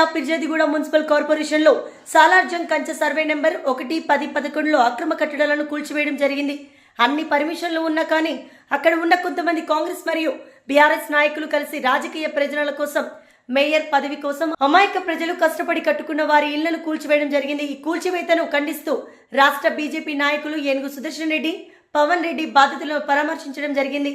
జిల్లా పిర్జాదిగూడ మున్సిపల్ కార్పొరేషన్లో సాలార్జంగ్ కంచె సర్వే నెంబర్ ఒకటి పది పదకొండులో అక్రమ కట్టడాలను కూల్చివేయడం జరిగింది. అన్ని పర్మిషన్లు ఉన్నా కానీ అక్కడ ఉన్న కొంతమంది కాంగ్రెస్ మరియు బీఆర్ఎస్ నాయకులు కలిసి రాజకీయ ప్రయోజనాల కోసం మేయర్ పదవి కోసం అమాయక ప్రజలు కష్టపడి కట్టుకున్న వారి ఇళ్ళను కూల్చివేయడం జరిగింది. ఈ కూల్చివేతను ఖండిస్తూ రాష్ట్ర బీజేపీ నాయకులు ఏనుగు సుదర్శన్ రెడ్డి పవన్ రెడ్డి బాధితులను పరామర్శించడం జరిగింది.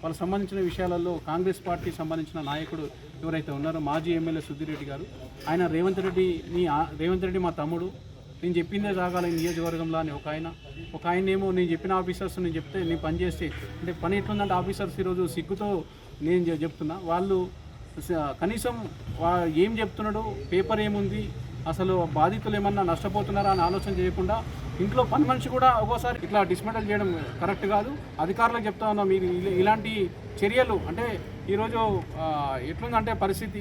వాళ్ళకి సంబంధించిన విషయాలలో కాంగ్రెస్ పార్టీ సంబంధించిన నాయకుడు ఎవరైతే ఉన్నారో మాజీ ఎమ్మెల్యే సుధీరెడ్డి గారు ఆయన రేవంత్ రెడ్డి రేవంత్ రెడ్డి మా తమ్ముడు. నేను చెప్పిందే సాగాలి నియోజకవర్గంలో అని ఒక ఆయన. ఒక ఆయన ఏమో నేను చెప్పిన ఆఫీసర్స్ నేను చెప్తే నేను పని చేస్తే అంటే పని ఎట్లుందంటే ఆఫీసర్స్ ఈరోజు సిగ్గుతో నేను చెప్తున్నా. వాళ్ళు కనీసం వా- ఏం చెప్తున్నాడు పేపర్ ఏముంది అసలు బాధితులు ఏమన్నా నష్టపోతున్నారా అని ఆలోచన చేయకుండా ఇంట్లో పని మనిషి కూడా ఒక్కోసారి ఇట్లా డిస్మెంటల్ చేయడం కరెక్ట్ కాదు. అధికారులకు చెప్తా ఉన్నాం మీరు ఇలాంటి చర్యలు అంటే ఈరోజు ఎట్లుందంటే పరిస్థితి?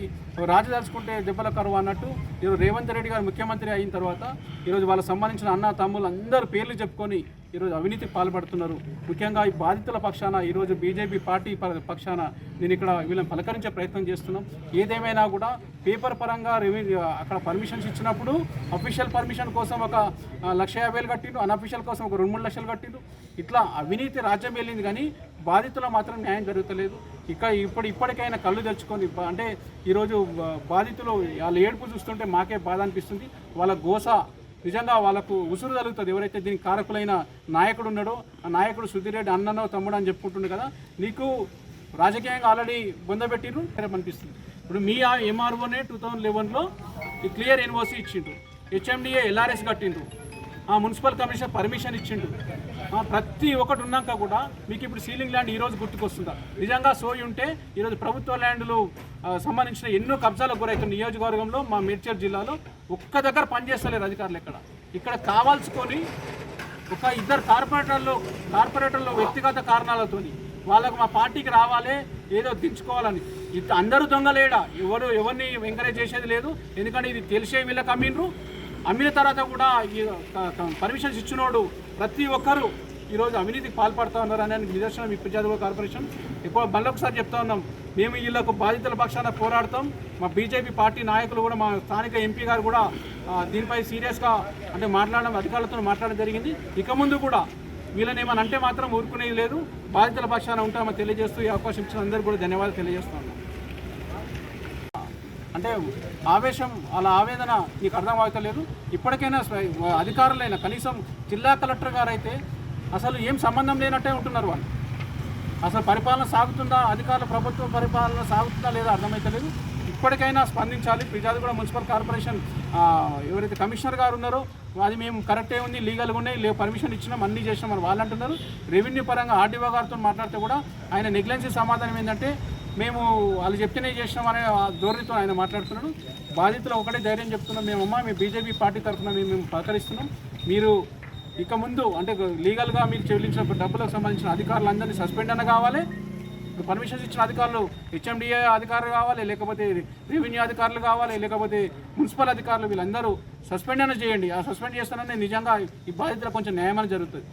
రాజు దాచుకుంటే దెబ్బల కరువు అన్నట్టు ఈరోజు రేవంత్ రెడ్డి గారు ముఖ్యమంత్రి అయిన తర్వాత ఈరోజు వాళ్ళకి సంబంధించిన అన్న తమ్ముళ్ళు అందరూ పేర్లు చెప్పుకొని ఈరోజు అవినీతికి పాల్పడుతున్నారు. ముఖ్యంగా ఈ బాధితుల పక్షాన ఈరోజు బీజేపీ పార్టీ ప- పక్షాన నేను ఇక్కడ వీళ్ళని పలకరించే ప్రయత్నం చేస్తున్నాం. ఏదేమైనా కూడా పేపర్ పరంగా రెవెన్యూ అక్కడ పర్మిషన్స్ ఇచ్చినప్పుడు అఫీషియల్ పర్మిషన్ కోసం ఒక లక్ష యాభై వేలు కట్టిండు అన్అఫీషియల్ కోసం ఒక రెండు మూడు లక్షలు కట్టిండు ఇట్లా అవినీతి రాజ్యం వెళ్ళింది కానీ బాధితుల మాత్రం న్యాయం జరుగుతలేదు. ఇక ఇప్పుడు ఇప్పటికైనా కళ్ళు తెచ్చుకొని అంటే ఈరోజు బాధితులు వాళ్ళ ఏడుపు చూస్తుంటే మాకే బాధ అనిపిస్తుంది. వాళ్ళ గోస నిజంగా వాళ్ళకు ఉసురు తగులుతుంది. ఎవరైతే దీనికి కారకులైన నాయకుడు ఉన్నాడో ఆ నాయకుడు సుధీరెడ్డి అన్ననో తమ్ముడు అని చెప్పుకుంటుండే కదా నీకు రాజకీయంగా ఆల్రెడీ బొందబెట్టిరు అనిపిస్తుంది. ఇప్పుడు మీ ఎంఆర్ఓనే టూ థౌజండ్ లెవెన్లో క్లియర్ ఎన్ఓసి ఇచ్చిండ్రు. హెచ్ఎండిఏ ఎల్ఆర్ఎస్ కట్టిండ్రు. మున్సిపల్ కమిషనర్ పర్మిషన్ ఇచ్చిండు. ప్రతి ఒక్కటి ఉన్నాక కూడా మీకు ఇప్పుడు సీలింగ్ ల్యాండ్ ఈరోజు గుర్తుకొస్తుందా? నిజంగా సోయి ఉంటే ఈరోజు ప్రభుత్వ ల్యాండ్లు సంబంధించిన ఎన్నో కబ్జాలకు గురవుతున్న నియోజకవర్గంలో మా మేడ్చల్ జిల్లాలో ఒక్క దగ్గర పనిచేస్తలేరు అధికారులు ఇక్కడ ఇక్కడ కావాల్సుకొని ఒక ఇద్దరు కార్పొరేటర్లు కార్పొరేటర్లు వ్యక్తిగత కారణాలతోని వాళ్ళకు మా పార్టీకి రావాలి ఏదో దించుకోవాలని. ఇది అందరూ దొంగలేడా? ఎవరు ఎవరిని ఎంకరేజ్ చేసేది లేదు. ఎందుకంటే ఇది తెలిసే వీళ్ళకి అమ్మిండ్రు. అమ్మిన తర్వాత కూడా ఈ పర్మిషన్స్ ఇచ్చినోడు ప్రతి ఒక్కరూ ఈరోజు అవినీతికి పాల్పడుతూ ఉన్నారు అనే నిదర్శనం ఈ ప్రజాదుల కార్పొరేషన్. ఎక్కువ మళ్ళొకసారి చెప్తా ఉన్నాం. మేము వీళ్ళకు బాధితుల పక్షాన పోరాడతాం. మా బీజేపీ పార్టీ నాయకులు కూడా మా స్థానిక ఎంపీ గారు కూడా దీనిపై సీరియస్గా అంటే మాట్లాడడం అధికారులతో మాట్లాడడం జరిగింది. ఇక ముందు కూడా వీళ్ళని ఏమని అంటే మాత్రం ఊరుకునేది లేదు. బాధితుల పక్షాన ఉంటామని తెలియజేస్తూ ఈ అవకాశం ఇచ్చిన అందరికీ కూడా ధన్యవాదాలు తెలియజేస్తున్నాను అంటే ఆవేశం అలా ఆవేదన నీకు అర్థం అవుతలేదు ఇప్పటికైనా అధికారులైన కనీసం జిల్లా కలెక్టర్ గారు అయితే అసలు ఏం సంబంధం లేనట్టే ఉంటున్నారు వాళ్ళు. అసలు పరిపాలన సాగుతుందా అధికారుల ప్రభుత్వ పరిపాలన సాగుతుందా లేదా అర్థమైతలేదు ఇప్పటికైనా స్పందించాలి. కూడా మున్సిపల్ కార్పొరేషన్ ఎవరైతే కమిషనర్ గారు ఉన్నారో అది మేము కరెక్టే ఉంది లీగల్గా ఉన్నాయి లే పర్మిషన్ ఇచ్చినాం అన్నీ చేసినాం అని వాళ్ళు అంటున్నారు. రెవెన్యూ పరంగా ఆర్డీఓ గారితో మాట్లాడితే కూడా ఆయన నెగ్లెన్సీ సమాధానం ఏంటంటే మేము వాళ్ళు చెప్తేనే చేసినాం అనే ఆ ధోరణితో ఆయన మాట్లాడుతున్నాడు. బాధితులు ఒకటే ధైర్యం చెప్తున్నాం. మేమమ్మా మీ బీజేపీ పార్టీ తరఫున మేము మేము సహకరిస్తున్నాం మీరు ఇక ముందు అంటే లీగల్గా మీరు చెల్లించిన డబ్బులకు సంబంధించిన అధికారులందరినీ సస్పెండ్ అన్న కావాలి. పర్మిషన్స్ ఇచ్చిన అధికారులు హెచ్ఎండిఏ అధికారులు కావాలి లేకపోతే రెవెన్యూ అధికారులు కావాలి లేకపోతే మున్సిపల్ అధికారులు వీళ్ళందరూ సస్పెండ్ అయినా చేయండి. ఆ సస్పెండ్ చేస్తానని నిజంగా ఈ బాధితులకు కొంచెం న్యాయం అనేది జరుగుతుంది.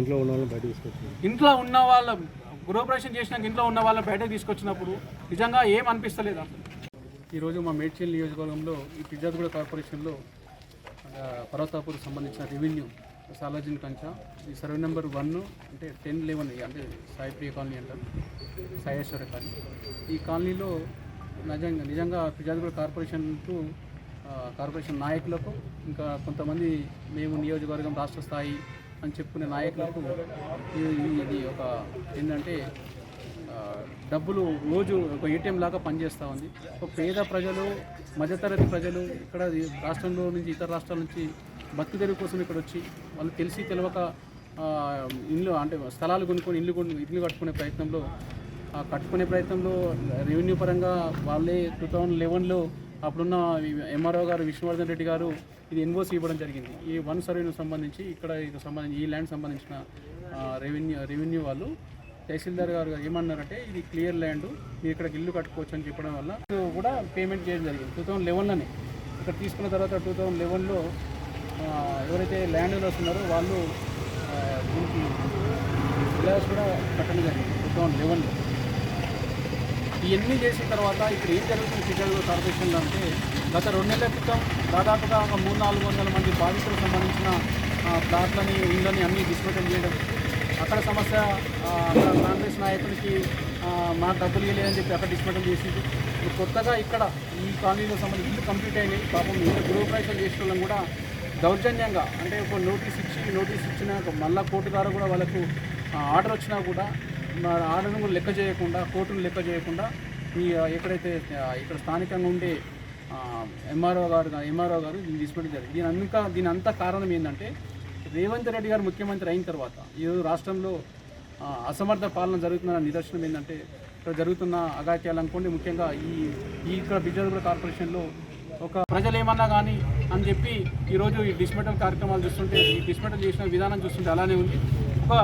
ఇంట్లో ఉన్న తీసుకొచ్చింది ఇంట్లో ఉన్న వాళ్ళ గృహప్రవేశం చేసినాక ఇంట్లో ఉన్న వాళ్ళని బయటకు తీసుకొచ్చినప్పుడు నిజంగా ఏం అనిపిస్తలేదు అసలు? ఈరోజు మా మేడ్చల్ నియోజకవర్గంలో ఈ పిజ్జాగూడ కార్పొరేషన్లో పర్వతాపూర్ సంబంధించిన రెవెన్యూ సాలాజిన్ కంచా ఈ సర్వే నెంబర్ వన్ అంటే టెన్ లెవెన్ అంటే సాయిప్రియ కాలనీ అంటారు సాయేశ్వర కాలనీ. ఈ కాలనీలో నిజంగా నిజంగా పిజ్జాగూడ కార్పొరేషన్కు కార్పొరేషన్ నాయకులకు ఇంకా కొంతమంది మేము నియోజకవర్గం రాష్ట్ర స్థాయి అని చెప్పుకునే నాయకులకు ఇది ఒక ఏంటంటే డబ్బులు రోజు ఒక ఏటీఎం లాగా పనిచేస్తూ ఉంది. ఒక పేద ప్రజలు మధ్యతరగతి ప్రజలు ఇక్కడ రాష్ట్రంలో నుంచి ఇతర రాష్ట్రాల నుంచి బతుకు తెరువు కోసం ఇక్కడ వచ్చి వాళ్ళు తెలిసి తెలియక ఇల్లు అంటే స్థలాలు కొనుక్కొని ఇల్లు కొను ఇల్లు కట్టుకునే ప్రయత్నంలో కట్టుకునే ప్రయత్నంలో రెవెన్యూ పరంగా వాళ్ళే టూ థౌజండ్ లెవెన్లో అప్పుడున్న ఎంఆర్ఓ గారు విష్ణువర్ధన్ రెడ్డి గారు ఇది ఎన్ఓసి ఇవ్వడం జరిగింది. ఈ వన్ సర్వేను సంబంధించి ఇక్కడ ఇది సంబంధించి ఈ ల్యాండ్ సంబంధించిన రెవెన్యూ రెవెన్యూ వాళ్ళు తహసీల్దార్ గారు ఏమన్నారంటే ఇది క్లియర్ ల్యాండ్ మీరు ఇక్కడ ఇల్లు కట్టుకోవచ్చు అని చెప్పడం వల్ల కూడా పేమెంట్ చేయడం జరిగింది. టూ థౌజండ్ లెవెన్లోనే ఇక్కడ తీసుకున్న తర్వాత టూ థౌజండ్ లెవెన్లో ఎవరైతే ల్యాండ్ వస్తున్నారో వాళ్ళు దీనికి విలాస్ కూడా కట్టడం జరిగింది. టూ థౌజండ్ లెవెన్లో ఇవన్నీ చేసిన తర్వాత ఇక్కడ ఏం జరుగుతుంది చిత్తూరు కార్పొరేషన్ అంటే గత రెండు నెలల క్రితం దాదాపుగా ఒక మూడు నాలుగు వందల మంది బాధితులకు సంబంధించిన ప్లాట్లని ఇళ్ళని అన్నీ డిస్మెటల్ చేయడం. అక్కడ సమస్య అక్కడ కాంగ్రెస్ నాయకులకి మా డబ్బులు ఇవ్వలేదని చెప్పి అక్కడ డిస్మెటల్ చేసింది ఇప్పుడు కొత్తగా ఇక్కడ ఈ కాలనీలో సంబంధించి ఇల్లు కంప్లీట్ అయినాయి. పాపం ఇంత గృహ ప్రవేశం చేసిన వాళ్ళని కూడా దౌర్జన్యంగా అంటే ఒక నోటీస్ ఇచ్చి నోటీస్ ఇచ్చినాక మళ్ళా కోర్టు ద్వారా కూడా వాళ్ళకు ఆర్డర్ వచ్చినా కూడా ఆర్డర్ను కూడా లెక్క చేయకుండా కోర్టును లెక్క చేయకుండా ఈ ఎక్కడైతే ఇక్కడ స్థానికంగా ఉండే ఎంఆర్ఓ గారు ఎంఆర్ఓ గారు దీన్ని తీసుకోవడం జరిగింది. దీని అంతా దీని అంతా కారణం ఏంటంటే రేవంత్ రెడ్డి గారు ముఖ్యమంత్రి అయిన తర్వాత ఈరోజు రాష్ట్రంలో అసమర్థ పాలన జరుగుతున్న నిదర్శనం ఏంటంటే ఇక్కడ జరుగుతున్న అగాత్యాలు అనుకోండి ముఖ్యంగా ఈ ఈ ఇక్కడ బిజార్గూడ కార్పొరేషన్లో ఒక ప్రజలు ఏమన్నా కానీ అని చెప్పి ఈరోజు ఈ డిస్మెటల్ కార్యక్రమాలు చూస్తుంటే ఈ డిస్మెటల్ చేసిన విధానం చూస్తుంటే అలానే ఉంది. ఒక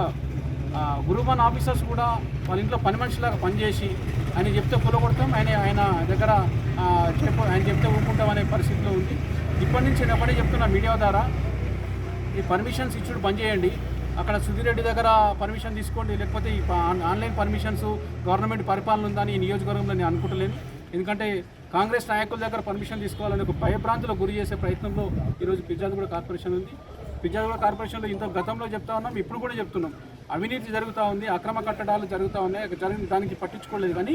ఆ, ఆఫీసర్స్ కూడా వాళ్ళ ఇంట్లో పని మనిషిలాగా పనిచేసి ఆయన చెప్తే కొలగొడతాం ఆయన ఆయన దగ్గర చెప్ప ఆయన చెప్తే ఊపుకుంటాం అనే పరిస్థితిలో ఉంది. ఇప్పటి నుంచి నేను ఒకటే చెప్తున్నా మీడియా ద్వారా ఈ పర్మిషన్స్ ఇచ్చుడు బంద్ చేయండి. అక్కడ సుధిరెడ్డి దగ్గర పర్మిషన్ తీసుకోండి లేకపోతే ఈ ఆన్లైన్ పర్మిషన్స్ గవర్నమెంట్ పరిపాలన ఉందని ఈ నియోజకవర్గంలో నేను అనుకుంటలేను. ఎందుకంటే కాంగ్రెస్ నాయకుల దగ్గర పర్మిషన్ తీసుకోవాలని ఒక భయభ్రాంతులకు గురి చేసే ప్రయత్నంలో ఈరోజు కూడా కార్పొరేషన్ ఉంది. పిజ్జాదిగూడ కార్పొరేషన్లో ఇంత గతంలో చెప్తా ఉన్నాం ఇప్పుడు కూడా చెప్తున్నాం. అవినీతి జరుగుతూ ఉంది అక్రమ కట్టడాలు జరుగుతూ ఉన్నాయి జరిగిన దానికి పట్టించుకోలేదు. కానీ